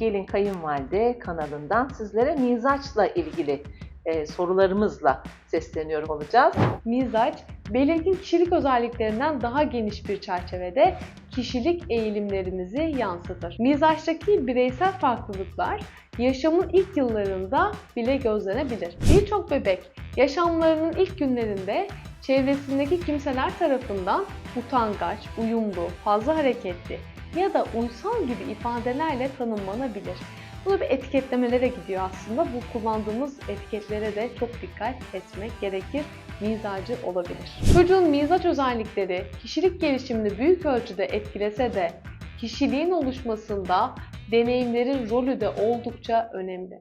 Gelin Kayınvalide kanalından sizlere mizaçla ilgili e, sorularımızla sesleniyorum olacağız. Mizaç, belirgin kişilik özelliklerinden daha geniş bir çerçevede kişilik eğilimlerimizi yansıtır. Mizaçtaki bireysel farklılıklar yaşamın ilk yıllarında bile gözlenebilir. Birçok bebek yaşamlarının ilk günlerinde çevresindeki kimseler tarafından utangaç, uyumlu, fazla hareketli ya da uysal gibi ifadelerle tanımlanabilir. Bu bir etiketlemelere gidiyor aslında. Bu kullandığımız etiketlere de çok dikkat etmek gerekir. Mizacı olabilir. Çocuğun mizaç özellikleri kişilik gelişimini büyük ölçüde etkilese de kişiliğin oluşmasında deneyimlerin rolü de oldukça önemli.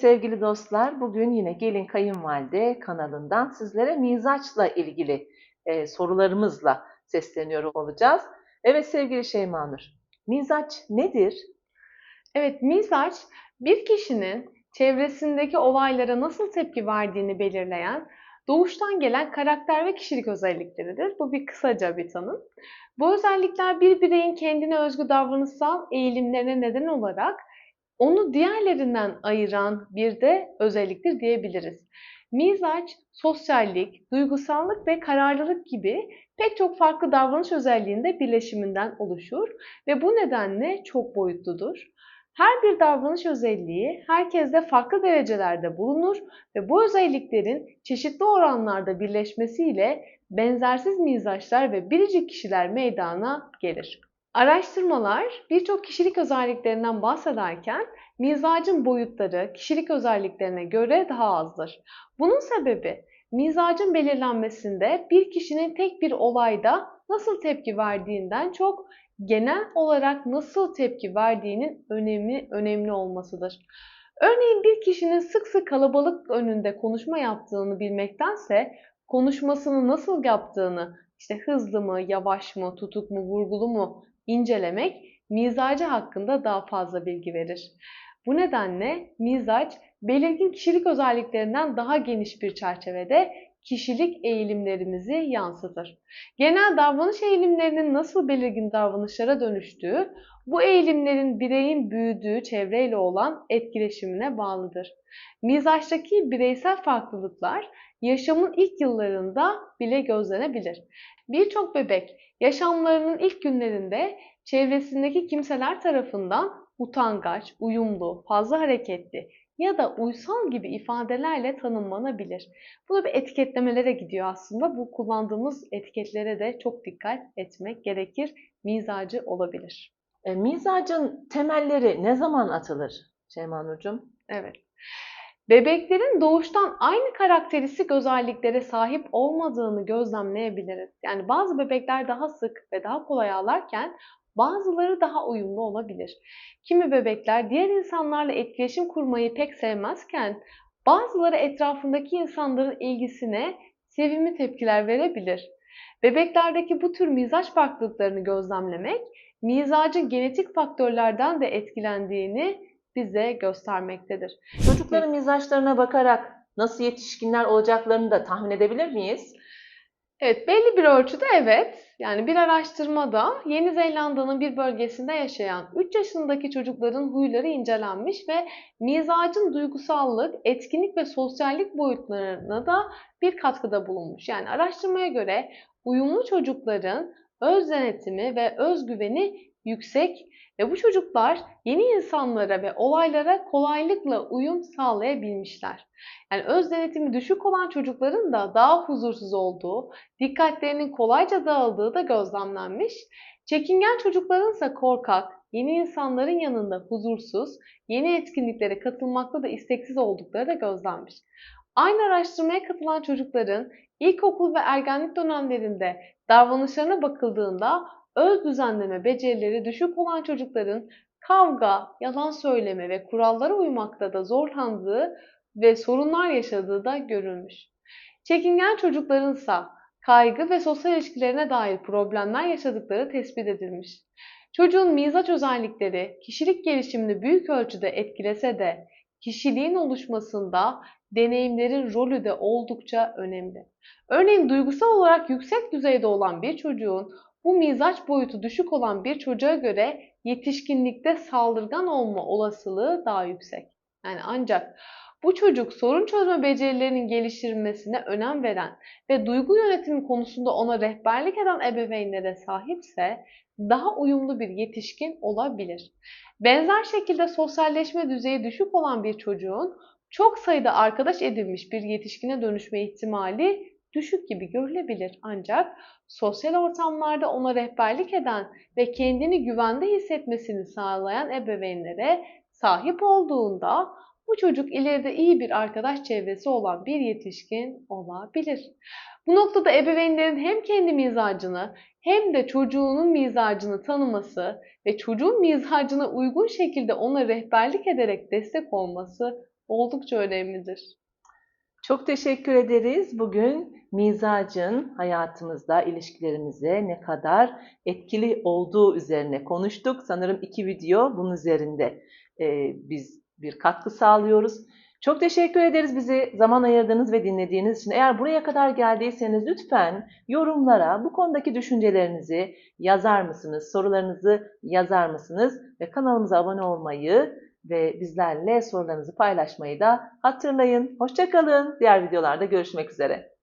Sevgili dostlar, bugün yine Gelin Kayınvalide kanalından sizlere mizaçla ilgili e, sorularımızla sesleniyorum olacağız. Evet sevgili Şeyma Nur, mizaç nedir? Evet, mizaç bir kişinin çevresindeki olaylara nasıl tepki verdiğini belirleyen doğuştan gelen karakter ve kişilik özellikleridir. Bu bir kısaca bir tanım. Bu özellikler bir bireyin kendine özgü davranışsal eğilimlerine neden olarak onu diğerlerinden ayıran bir de özelliktir diyebiliriz. Mizaç, sosyallik, duygusallık ve kararlılık gibi pek çok farklı davranış özelliğinde birleşiminden oluşur ve bu nedenle çok boyutludur. Her bir davranış özelliği herkeste farklı derecelerde bulunur ve bu özelliklerin çeşitli oranlarda birleşmesiyle benzersiz mizaçlar ve biricik kişiler meydana gelir. Araştırmalar birçok kişilik özelliklerinden bahsederken mizacın boyutları kişilik özelliklerine göre daha azdır. Bunun sebebi mizacın belirlenmesinde bir kişinin tek bir olayda nasıl tepki verdiğinden çok genel olarak nasıl tepki verdiğinin önemli önemli olmasıdır. Örneğin bir kişinin sık sık kalabalık önünde konuşma yaptığını bilmektense konuşmasını nasıl yaptığını, işte hızlı mı, yavaş mı, tutuk mu, vurgulu mu incelemek mizacı hakkında daha fazla bilgi verir. Bu nedenle mizaç belirgin kişilik özelliklerinden daha geniş bir çerçevede kişilik eğilimlerimizi yansıtır. Genel davranış eğilimlerinin nasıl belirgin davranışlara dönüştüğü, bu eğilimlerin bireyin büyüdüğü çevreyle olan etkileşimine bağlıdır. Mizaçtaki bireysel farklılıklar yaşamın ilk yıllarında bile gözlenebilir. Birçok bebek yaşamlarının ilk günlerinde çevresindeki kimseler tarafından utangaç, uyumlu, fazla hareketli ya da uysal gibi ifadelerle tanımlanabilir. Bu da bir etiketlemelere gidiyor aslında. Bu kullandığımız etiketlere de çok dikkat etmek gerekir. Mizacı olabilir. E, mizacın temelleri ne zaman atılır Şeyma Nurcuğum? Evet. Bebeklerin doğuştan aynı karakteristik özelliklere sahip olmadığını gözlemleyebiliriz. Yani bazı bebekler daha sık ve daha kolay ağlarken bazıları daha uyumlu olabilir. Kimi bebekler diğer insanlarla etkileşim kurmayı pek sevmezken bazıları etrafındaki insanların ilgisine sevimli tepkiler verebilir. Bebeklerdeki bu tür mizaç farklılıklarını gözlemlemek, mizacın genetik faktörlerden de etkilendiğini bize göstermektedir. Çocukların mizaçlarına bakarak nasıl yetişkinler olacaklarını da tahmin edebilir miyiz? Evet, belli bir ölçüde evet. Yani bir araştırmada Yeni Zelanda'nın bir bölgesinde yaşayan 3 yaşındaki çocukların huyları incelenmiş ve mizacın duygusallık, etkinlik ve sosyallik boyutlarına da bir katkıda bulunmuş. Yani araştırmaya göre uyumlu çocukların öz denetimi ve özgüveni yüksek ve bu çocuklar yeni insanlara ve olaylara kolaylıkla uyum sağlayabilmişler. Yani öz denetimi düşük olan çocukların da daha huzursuz olduğu, dikkatlerinin kolayca dağıldığı da gözlemlenmiş. Çekingen çocukların ise korkak, yeni insanların yanında huzursuz, yeni etkinliklere katılmakta da isteksiz oldukları da gözlenmiş. Aynı araştırmaya katılan çocukların ilkokul ve ergenlik dönemlerinde davranışlarına bakıldığında öz düzenleme becerileri düşük olan çocukların kavga, yalan söyleme ve kurallara uymakta da zorlandığı ve sorunlar yaşadığı da görülmüş. Çekingen çocuklarınsa kaygı ve sosyal ilişkilerine dair problemler yaşadıkları tespit edilmiş. Çocuğun mizaç özellikleri kişilik gelişimini büyük ölçüde etkilese de kişiliğin oluşmasında deneyimlerin rolü de oldukça önemli. Örneğin duygusal olarak yüksek düzeyde olan bir çocuğun bu mizaç boyutu düşük olan bir çocuğa göre yetişkinlikte saldırgan olma olasılığı daha yüksek. Yani ancak bu çocuk sorun çözme becerilerinin geliştirilmesine önem veren ve duygu yönetimi konusunda ona rehberlik eden ebeveynlere sahipse daha uyumlu bir yetişkin olabilir. Benzer şekilde sosyalleşme düzeyi düşük olan bir çocuğun çok sayıda arkadaş edinmiş bir yetişkine dönüşme ihtimali düşük gibi görülebilir. Ancak sosyal ortamlarda ona rehberlik eden ve kendini güvende hissetmesini sağlayan ebeveynlere sahip olduğunda bu çocuk ileride iyi bir arkadaş çevresi olan bir yetişkin olabilir. Bu noktada ebeveynlerin hem kendi mizacını hem de çocuğunun mizacını tanıması ve çocuğun mizacına uygun şekilde ona rehberlik ederek destek olması oldukça önemlidir. Çok teşekkür ederiz. Bugün mizacın hayatımızda ilişkilerimize ne kadar etkili olduğu üzerine konuştuk. Sanırım iki video bunun üzerinde e, biz bir katkı sağlıyoruz. Çok teşekkür ederiz bizi zaman ayırdığınız ve dinlediğiniz için. Eğer buraya kadar geldiyseniz lütfen yorumlara bu konudaki düşüncelerinizi yazar mısınız? Sorularınızı yazar mısınız? Ve kanalımıza abone olmayı ve bizlerle sorularınızı paylaşmayı da hatırlayın. Hoşçakalın. Diğer videolarda görüşmek üzere.